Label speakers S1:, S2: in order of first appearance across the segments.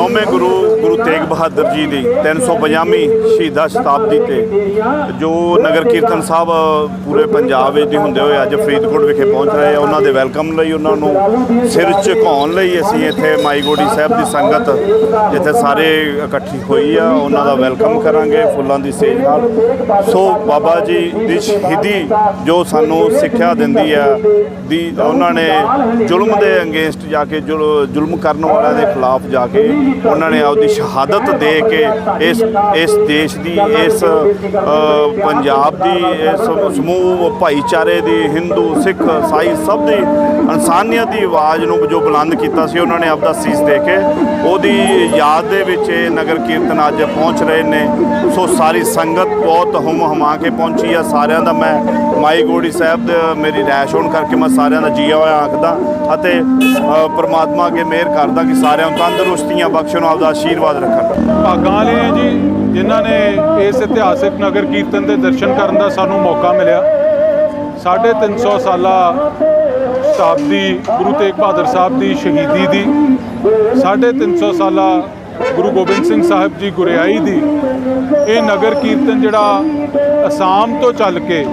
S1: ਨੌਵੇਂ ਗੁਰੂ ਗੁਰੂ ਤੇਗ ਬਹਾਦਰ ਜੀ ਦੀ 350ਵੀਂ ਸ਼ਹੀਦਾ ਸ਼ਤਾਬਦੀ ਤੇ, ਜੋ ਨਗਰ ਕੀਰਤਨ ਸਾਹਿਬ ਪੂਰੇ ਪੰਜਾਬ ਵਿੱਚ ਹੁੰਦੇ ਹੋਏ ਅੱਜ ਫਰੀਦਕੋਟ ਵਿਖੇ ਪਹੁੰਚ ਰਹੇ ਆ। ਉਹਨਾਂ ਦੇ ਵੈਲਕਮ ਲਈ ਉਹਨਾਂ ਨੂੰ ਸਿਰ ਝੁਕਾਉਣ ਲਈ ਅਸੀਂ ਇੱਥੇ ਮਾਈ ਗੋੜੀ ਸਾਹਿਬ ਦੀ ਸੰਗਤ ਜਿੱਥੇ ਸਾਰੇ ਇਕੱਠੀ ਹੋਈ ਆ, ਉਹਨਾਂ ਦਾ ਵੈਲਕਮ ਕਰਾਂਗੇ ਫੁੱਲਾਂ ਦੀ ਸੇਜ ਨਾਲ। ਸੋ ਬਾਬਾ ਜੀ ਦੀ ਸ਼ਹੀਦੀ ਜੋ ਸਾਨੂੰ ਸਿੱਖਿਆ ਦਿੰਦੀ ਆ, ਦੀ ਉਹਨਾਂ ਨੇ ਜ਼ੁਲਮ ਦੇ ਅਗੇਂਸਟ ਜਾ ਕੇ, ਜ਼ੁਲ- ਜ਼ੁਲਮ ਕਰਨ ਵਾਲਿਆਂ ਦੇ ਖਿਲਾਫ ਜਾ ਕੇ ਉਹਨਾਂ ਨੇ ਆਪਦੀ ਸ਼ਹਾਦਤ ਦੇ ਕੇ ਇਸ ਇਸ ਦੇਸ਼ ਦੀ, ਇਸ ਪੰਜਾਬ ਦੀ, ਇਸ ਸਮੂਹ, ਭਾਈਚਾਰੇ ਦੀ, ਹਿੰਦੂ, ਸਿੱਖ ਈਸਾਈ ਸਭ ਦੀ ਇਨਸਾਨੀਅਤ ਦੀ ਆਵਾਜ਼ ਨੂੰ ਜੋ ਬੁਲੰਦ ਕੀਤਾ ਸੀ, ਉਹਨਾਂ ਨੇ ਆਪਦਾ ਸੀਸ ਦੇ ਕੇ ਉਹਦੀ ਯਾਦ ਦੇ ਵਿੱਚ ਇਹ ਨਗਰ ਕੀਰਤਨ ਅੱਜ ਪਹੁੰਚ ਰਹੇ ਨੇ। ਸੋ ਸਾਰੀ ਸੰਗਤ ਬਹੁਤ ਹੁਮ ਹਮਾ ਕੇ ਪਹੁੰਚੀ ਆ। ਸਾਰਿਆਂ ਦਾ ਮੈਂ ਮਾਈ ਗੋੜੀ ਸਾਹਿਬ ਦੇ, ਮੇਰੀ ਰੈਸ਼ ਹੋਣ ਕਰਕੇ ਮੈਂ ਸਾਰਿਆਂ ਦਾ ਜੀਆ ਹੋਇਆ ਆਖਦਾ ਅਤੇ ਪਰਮਾਤਮਾ ਪ੍ਰਮਾਤਮਾ ਅੱਗੇ ਮਿਹਰ ਕਰਦਾ ਕਿ ਸਾਰਿਆਂ ਨੂੰ ਤੰਦਰੁਸਤੀਆਂ ਬਖਸ਼ਣ, ਆਪਦਾ ਆਸ਼ੀਰਵਾਦ ਰੱਖਣ।
S2: ਭਾਗਾਂ ਵਾਲੇ ਹੈ ਜੀ, ਜਿਨ੍ਹਾਂ ਨੇ ਇਸ ਇਤਿਹਾਸਿਕ ਨਗਰ ਕੀਰਤਨ ਦੇ ਦਰਸ਼ਨ ਕਰਨ ਦਾ ਸਾਨੂੰ ਮੌਕਾ ਮਿਲਿਆ। ਸਾਢੇ ਤਿੰਨ ਸੌ ਸਾਲਾ ਸ਼ਤਾਬਦੀ ਗੁਰੂ ਤੇਗ ਬਹਾਦਰ ਸਾਹਿਬ ਦੀ ਸ਼ਹੀਦੀ ਦੀ, ਸਾਢੇ ਤਿੰਨ ਸੌ ਸਾਲਾ ਗੁਰੂ ਗੋਬਿੰਦ ਸਿੰਘ ਸਾਹਿਬ ਜੀ ਗੁਰਿਆਈ ਦੀ, ਇਹ ਨਗਰ ਕੀਰਤਨ ਜਿਹੜਾ ਅਸਾਮ ਤੋਂ ਚੱਲ ਕੇ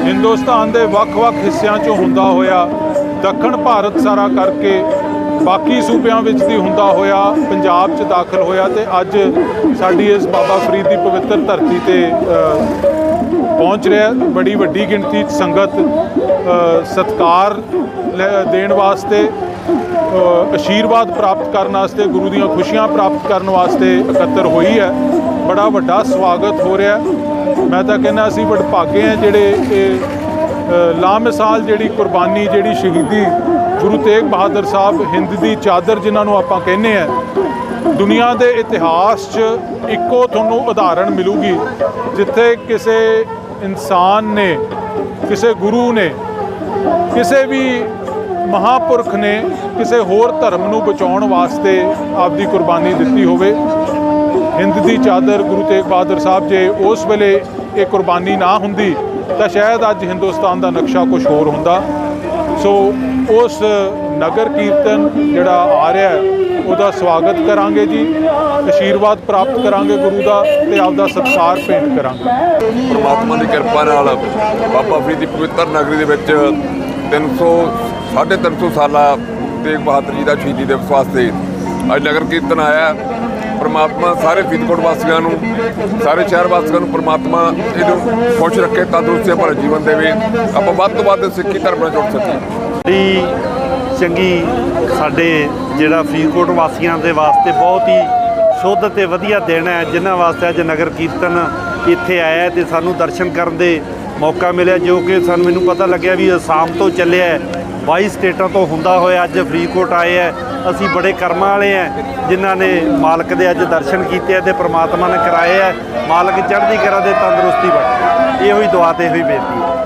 S2: ਹਿੰਦੁਸਤਾਨ ਦੇ ਵੱਖ-ਵੱਖ ਹਿੱਸਿਆਂ 'ਚੋਂ ਹੁੰਦਾ ਹੋਇਆ, ਦੱਖਣ ਭਾਰਤ ਸਾਰਾ ਕਰਕੇ ਬਾਕੀ ਸੂਬਿਆਂ ਵਿੱਚ ਦੀ ਹੁੰਦਾ ਹੋਇਆ ਪੰਜਾਬ 'ਚ ਦਾਖਲ ਹੋਇਆ ਤੇ ਅੱਜ ਸਾਡੀ ਇਸ ਬਾਬਾ ਫਰੀਦ ਦੀ ਪਵਿੱਤਰ ਧਰਤੀ ਤੇ ਪਹੁੰਚ ਰਿਹਾ ਬੜੀ ਵੱਡੀ ਗਿਣਤੀ 'ਚ ਸੰਗਤ ਅ, ਸਤਕਾਰ ਲੈ- ਦੇਣ ਵਾਸਤੇ ਅ, ਆਸ਼ੀਰਵਾਦ ਪ੍ਰਾਪਤ ਕਰਨ ਵਾਸਤੇ ਗੁਰੂ ਦੀਆਂ ਖੁਸ਼ੀਆਂ ਪ੍ਰਾਪਤ ਕਰਨ ਵਾਸਤੇ ਇਕੱਤਰ ਹੋਈ ਹੈ। ਬੜਾ ਵੱਡਾ ਸਵਾਗਤ ਹੋ ਰਿਹਾ ਮੈਂ ਤਾਂ ਕਹਿੰਦਾ ਅਸੀਂ ਵਡਭਾਗੇ ਆ ਜਿਹੜੇ ਇਹ ਲਾਮਿਸਾਲ ਜਿਹੜੀ ਕੁਰਬਾਨੀ ਜਿਹੜੀ ਸ਼ਹੀਦੀ ਗੁਰੂ ਤੇਗ ਬਹਾਦਰ ਸਾਹਿਬ ਹਿੰਦ ਦੀ ਚਾਦਰ ਜਿਨ੍ਹਾਂ ਨੂੰ ਆਪਾਂ ਕਹਿੰਦੇ ਆ, ਦੁਨੀਆ ਦੇ ਇਤਿਹਾਸ 'ਚ ਇੱਕੋ ਤੁਹਾਨੂੰ ਉਦਾਹਰਣ ਮਿਲੂਗੀ, ਜਿੱਥੇ ਕਿਸੇ ਇਨਸਾਨ ਨੇ, ਕਿਸੇ ਗੁਰੂ ਨੇ, ਕਿਸੇ ਵੀ ਮਹਾਪੁਰਖ ਨੇ ਕਿਸੇ ਹੋਰ ਧਰਮ ਨੂੰ ਬਚਾਉਣ ਵਾਸਤੇ ਆਪਦੀ ਕੁਰਬਾਨੀ ਦਿੱਤੀ ਹੋਵੇ। ਹਿੰਦ ਦੀ ਚਾਦਰ ਗੁਰੂ ਤੇਗ ਬਹਾਦਰ ਸਾਹਿਬ ਜੇ ਉਸ ਵੇਲੇ ਇਹ ਕੁਰਬਾਨੀ ਨਾ ਹੁੰਦੀ ਤਾਂ ਸ਼ਾਇਦ ਅੱਜ ਹਿੰਦੁਸਤਾਨ ਦਾ ਨਕਸ਼ਾ ਕੁਝ ਹੋਰ ਹੁੰਦਾ। ਸੋ ਉਸ ਨਗਰ ਕੀਰਤਨ ਜਿਹੜਾ ਆ ਰਿਹਾ ਉਹਦਾ ਸਵਾਗਤ ਕਰਾਂਗੇ ਜੀ, ਆਸ਼ੀਰਵਾਦ ਪ੍ਰਾਪਤ ਕਰਾਂਗੇ ਗੁਰੂ ਦਾ ਤੇ ਆਪਦਾ ਸਤਿਕਾਰ ਭੇਂਟ ਕਰਾਂਗੇ।
S3: ਪਰਮਾਤਮਾ ਦੀ ਕਿਰਪਾ ਨਾਲ ਬਾਬਾ ਫਰੀਦ ਦੀ ਪਵਿੱਤਰ ਨਗਰੀ ਦੇ ਵਿੱਚ 300 350 ਸਾਲਾ ਤੇਗ ਬਹਾਦਰ ਜੀ ਦਾ ਸ਼ਹੀਦੀ ਦਿਵਸ ਵਾਸਤੇ ਅੱਜ ਨਗਰ ਕੀਰਤਨ ਆਇਆ। ਪਰਮਾਤਮਾ ਸਾਰੇ ਫਰੀਦਕੋਟ ਵਾਸੀਆਂ ਨੂੰ, ਸਾਰੇ ਸ਼ਹਿਰ ਵਾਸੀਆਂ ਨੂੰ ਪਰਮਾਤਮਾ ਇਹਨੂੰ ਖੁਸ਼ ਰੱਖੇ, ਤੰਦਰੁਸਤੀ ਭਰਾ ਜੀਵਨ ਦੇਵੇ। ਆਪਾਂ ਵੱਧ ਤੋਂ ਵੱਧ ਸਿੱਖੀ ਧਰਮ ਨਾਲ ਜੁੜ ਸਕੀਏ।
S4: ਬੜੀ ਚੰਗੀ, ਸਾਡੇ ਜਿਹੜਾ ਫਰੀਦਕੋਟ ਵਾਸੀਆਂ ਦੇ ਵਾਸਤੇ ਬਹੁਤ ਹੀ ਸ਼ੁੱਧ ਤੇ ਵਧੀਆ ਦਿਨ ਹੈ, ਜਿਨ੍ਹਾਂ ਵਾਸਤੇ ਅੱਜ ਨਗਰ ਕੀਰਤਨ ਇੱਥੇ ਆਇਆ ਹੈ ਤੇ ਸਾਨੂੰ ਦਰਸ਼ਨ ਕਰਨ ਦੇ ਮੌਕਾ ਮਿਲਿਆ ਜੋ ਕਿ ਸਾਨੂੰ ਮੈਨੂੰ ਪਤਾ ਲੱਗਿਆ ਵੀ ਅਸਾਮ ਤੋਂ ਚੱਲਿਆ ਹੈ। 22 ਸਟੇਟਾਂ ਤੋਂ ਹੁੰਦਾ ਹੋਇਆ ਅੱਜ ਫਰੀਦਕੋਟ ਆਏ ਹੈ। ਅਸੀਂ ਬੜੇ ਕਰਮਾਂ ਵਾਲੇ ਹੈ, ਜਿਨ੍ਹਾਂ ਨੇ ਮਾਲਕ ਦੇ ਅੱਜ ਦਰਸ਼ਨ ਕੀਤੇ ਹੈ ਤੇ ਪ੍ਰਮਾਤਮਾ ਨੇ ਕਰਾਏ ਹੈ। ਮਾਲਕ ਚੜ੍ਹਦੀ ਕਰਾ ਦੇ ਤੰਦਰੁਸਤੀ ਬਖਸ਼ੇ। ਇਹੋ ਹੀ ਦੁਆ ਤੇ ਹੋਈ ਬੇਨਤੀ ਹੈ।